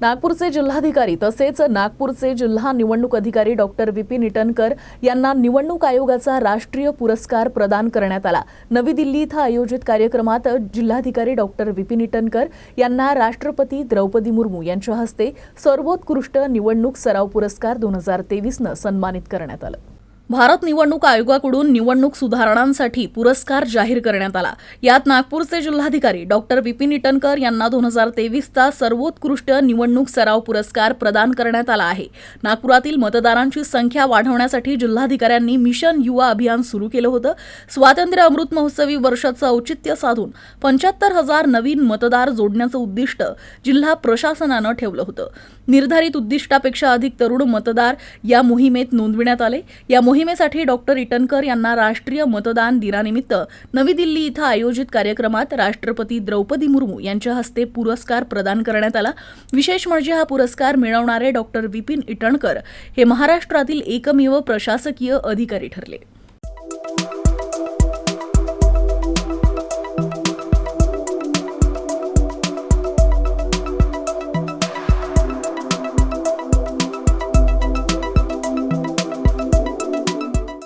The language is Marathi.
नागपूरचे जिल्हाधिकारी तसेच नागपूरचे जिल्हा निवडणूक अधिकारी डॉक्टर विपिन इटनकर यांना निवडणूक आयोगाचा राष्ट्रीय पुरस्कार प्रदान करण्यात आला. नवी दिल्ली इथं आयोजित कार्यक्रमात जिल्हाधिकारी डॉक्टर विपिन इटनकर यांना राष्ट्रपती द्रौपदी मुर्मू यांच्या हस्ते सर्वोत्कृष्ट निवडणूक सराव पुरस्कार दोन हजार तेवीसनं सन्मानित करण्यात आलं. भारत निवडणूक आयोगाकडून निवडणूक सुधारणांसाठी पुरस्कार जाहीर करण्यात आला. यात नागपूरचे जिल्हाधिकारी डॉक्टर विपिन इटनकर यांना दोन हजार तेवीसचा सर्वोत्कृष्ट निवडणूक सराव पुरस्कार प्रदान करण्यात आला आहे. नागपुरातील मतदारांची संख्या वाढवण्यासाठी जिल्हाधिकाऱ्यांनी मिशन युवा अभियान सुरू केलं होतं. स्वातंत्र्य अमृत महोत्सवी वर्षाचं औचित्य साधून पंच्याहत्तर हजार नवीन मतदार जोडण्याचं उद्दिष्ट जिल्हा प्रशासनानं ठेवलं होतं. निर्धारित उद्दिष्टापेक्षा अधिक तरुण मतदार या मोहिमेत नोंदविण्यात आले. या मोहिमेसाठी डॉक्टर इटनकर यांना राष्ट्रीय मतदान दिनानिमित्त नवी दिल्ली इथं आयोजित कार्यक्रमात राष्ट्रपती द्रौपदी मुर्मू यांच्या हस्ते पुरस्कार प्रदान करण्यात आला. विशेष म्हणजे हा पुरस्कार मिळवणारे डॉक्टर विपिन इटणकर हे महाराष्ट्रातील एकमेव प्रशासकीय अधिकारी ठरले.